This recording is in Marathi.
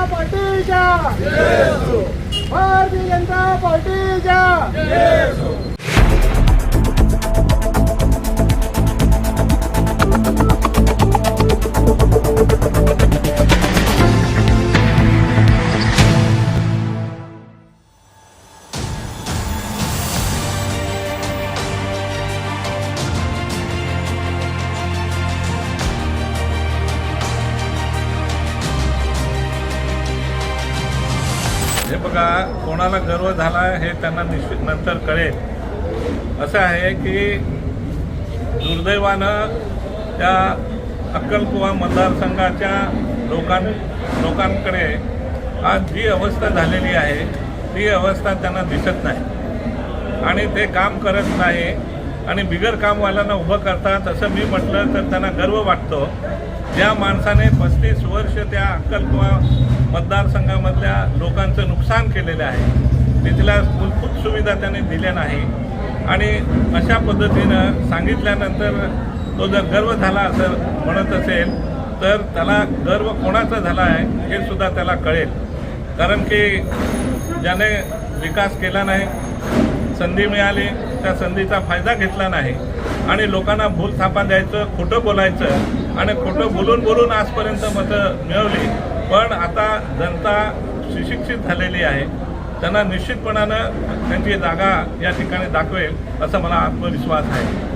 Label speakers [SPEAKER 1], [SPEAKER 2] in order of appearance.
[SPEAKER 1] जनता पार्टीच्या भारतीय जनता पार्टीच्या
[SPEAKER 2] हे बघा कोणाला गर्व झाला हे त्यांना निश्चित नंतर कळेल. असं आहे की दुर्दैवानं त्या अक्कलकुवा मतदारसंघाच्या लोकां लोकांकडे आज जी अवस्था झालेली आहे ती अवस्था त्यांना दिसत नाही. आणि ते काम करत नाही आणि बिगर कामवाल्यांना उभं करतात असं मी म्हटलं तर त्यांना गर्व वाटतो. ज्या माणसाने पस्तीस वर्ष त्या अक्कलकुवा मतदारसंघामधल्या लोकांचं नुकसान केलेलं आहे. तिथल्या मूलभूत सुविधा त्याने दिल्या नाही. आणि अशा पद्धतीनं सांगितल्यानंतर तो जर गर्व झाला असं म्हणत असेल तर त्याला गर्व कोणाचा झाला आहे हे सुद्धा त्याला कळेल. कारण की ज्याने विकास केला नाही संधी मिळाली त्या संधीचा फायदा घेतला नाही. आणि लोकांना भूल थापा द्यायचं खोटं बोलायचं आणि खोटं बोलून बोलून आजपर्यंत मतं मिळवली पण आता जनता सुशिक्षित झालेली आहे. त्यांना निश्चितपणानं त्यांची जागा या ठिकाणी दाखवेल असा मला आत्मविश्वास आहे.